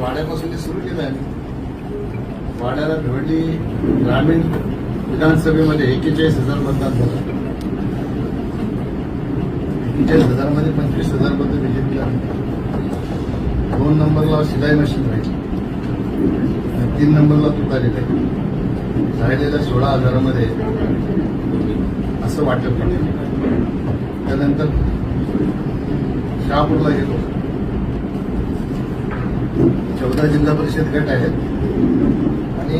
वाड्यापासून ते सुरू केलं आहे. वाड्याला भिवंडी ग्रामीण विधानसभेमध्ये एकेचाळीस हजार मतदान झालं. एक्केचाळीस हजारमध्ये पंचवीस हजार मतं बीजेपीला दोन नंबरला शिलाई मशीन राहील तीन नंबरला तुतारी राहील राहिलेल्या सोळा हजारामध्ये असं वाटलं केलं त्यानंतर शहापूरला गेलो. चौदा जिल्हा परिषद गट आहेत. आणि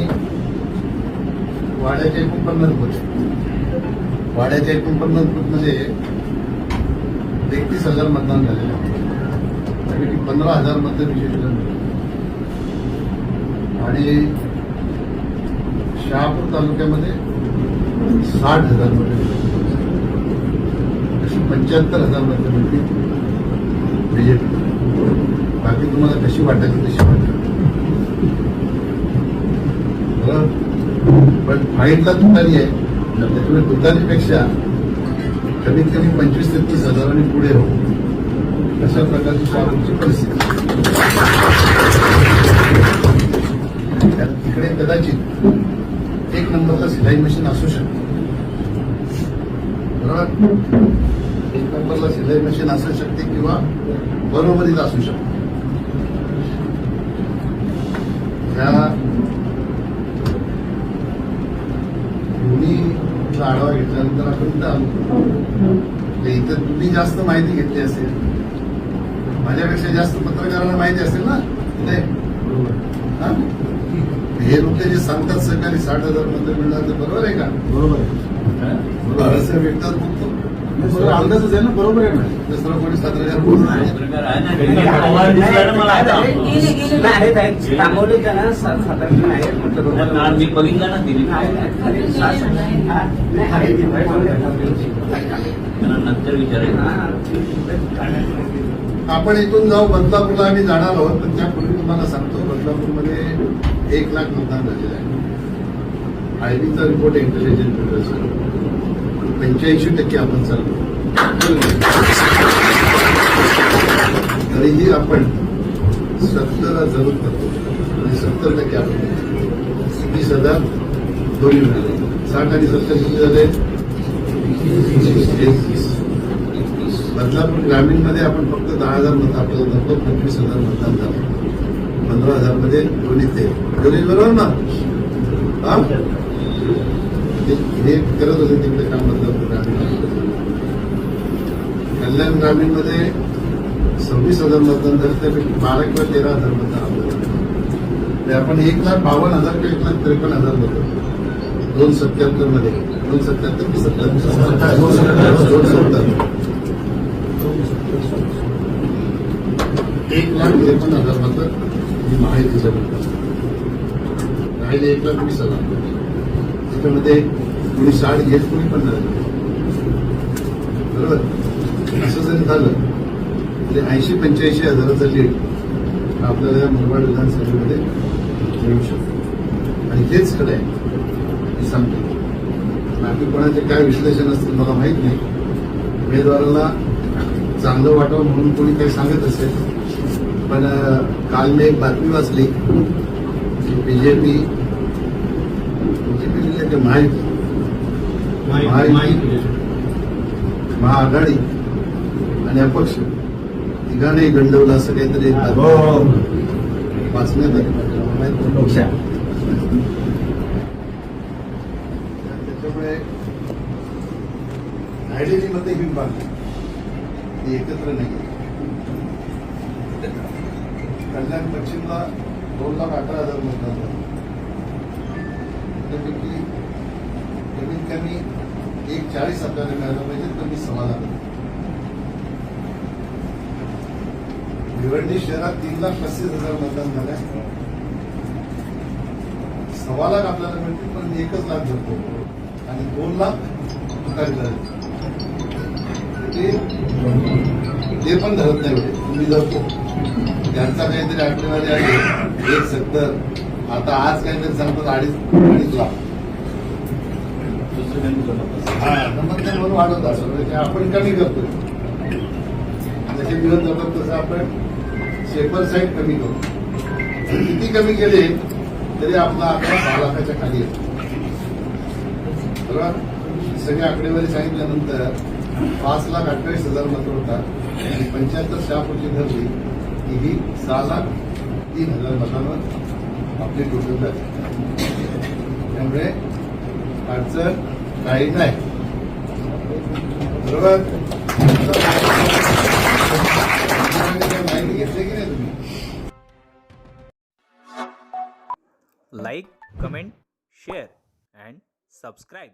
वाड्याच्या एकूण पन्नास बूथ वाड्याच्या एकूण पन्नास बूथमध्ये एकतीस हजार मतदान झालेलं आहे. त्यापैकी पंधरा हजार मतदान विशेष आणि शहापूर तालुक्यामध्ये साठ हजार मतं अशी पंच्याहत्तर हजार मतं मिळतील तुम्हाला कशी वाटायची तशी वाटत हो? पण फाईटला तुतारी आहे. त्याच्यामुळे तुतारीपेक्षा कमीत कमी पंचवीस ते तीस हजारांनी पुढे हो. अशा प्रकारची आमची परिस्थिती. तिकडे कदाचित एक नंबरला सिलाई मशीन असू शकते. बरोबर? एक नंबरला सिलाई मशीन असू शकते किंवा बरोबरीत असू शकते. ह्या दोन्हीचा आढावा घेतल्यानंतर आपण आलो. म्हणजे इथं तुम्ही जास्त माहिती घेतली असेल. माझ्यापेक्षा जास्त पत्रकारांना माहिती असेल ना? इथे? हा? हे लोक जे सांगतात सरकारी साठ हजारमध्ये मिळणार ते बरोबर आहे का? बरोबर असं व्यक्तात बघतो बरोबर अंदाजच आहे ना बरोबर आहे ना? दुसरं ना सात मी बघितलं ना दिली त्यांना नंतर विचारायचं आपण इथून जाऊ बदलापूरला आम्ही जाणार आहोत पण त्यापूर्वी तुम्हाला सांगतो बदलापूरमध्ये एक लाख मतदान झालेलं आहे. आयबीचा रिपोर्ट इंटेलिजन्स पंच्याऐंशी टक्के आपण चाललो. तरीही आपण सत्तरला जरूर करतो. आणि सत्तर टक्के आपण वीस हजार दोन्ही मिळाले. साठ आणि सत्तर किती झाले? बदलापूर ग्रामीणमध्ये आपण फक्त दहा हजार मत आपल्याला जातो पंचवीस हजार मतदान झालं. पंधरा हजारमध्ये दोन्ही ते. दोन्ही बरोबर ना? हा? हे करत होते तिकडे काम बदलापूर ग्रामीण कल्याण ग्रामीणमध्ये सव्वीस हजार मतदान झालं त्यापैकी बारा किंवा तेरा हजार मतदान आपल्याला म्हणजे आपण एक लाख बावन्न हजार किंवा एक लाख त्रेपन्न हजार मतदान दोन सत्याहत्तरमध्ये दोन सत्याहत्तर की सत्तर दोन सत्तर एक लाख त्रेपन्न हजार मात्र ही माहिती राहिले एक लाख वीस हजार. त्याच्यामध्ये कोणी साठ घेत कोणी पण बरोबर? असं जरी झालं तरी ऐंशी पंच्याऐंशी हजाराचा लीड आपल्याला या मुरबाड विधानसभेमध्ये मिळू शकतो. आणि तेच खरं आहे मी सांगतो. बाकी कोणाचे काय विश्लेषण असतील मला माहीत नाही. उमेदवाराला चांगलं वाटावं म्हणून कोणी काही सांगत असेल पण काल मी एक बातमी वाचली की बीजेपी बीजेपी लिहिलं की महायुती महायुती महाआघाडी आणि अपक्ष तिघांनाही गंडवलं असं काहीतरी वाचण्यात माहीत नाही. त्याच्यामुळे मतं ही ती एकत्र नाही. कल्याण पश्चिमला दोन लाख अठरा हजार मतदान झालं. त्यापैकी कमीत कमी एक चाळीस आपल्याला मिळालं पाहिजे तर मी समाधान भिवंडी शहरात तीन लाख पस्तीस हजार मतदान झालंय. सव्वा लाख आपल्याला मिळतील पण मी एकच लाख धरतो आणि दोन लाख झाले. ते पण धरत नाही म्हणजे तुम्ही धरतो. त्यांचा काहीतरी आकडेवारी आहे एक सत्तर आता आज काहीतरी सांगतात अडीच अडीच लाख हा म्हणून वाढवत असं म्हणजे आपण कमी करतो जसे दिवस जातात तसं आपण सेपर साईड कमी करतो किती कमी केले तरी आपला आकडा सहा लाखाच्या खाली आहे. बरोबर? सगळी आकडेवारी सांगितल्यानंतर पाच लाख अठ्ठावीस हजार मतं होता. आणि पंच्याहत्तर शहापूरची धरली की ही सहा लाख तीन हजार मतांवर. आपले टोटल त्यामुळे अडचण काही नाही. बरोबर? माहिती घेतली की नाही तुम्ही like comment share and subscribe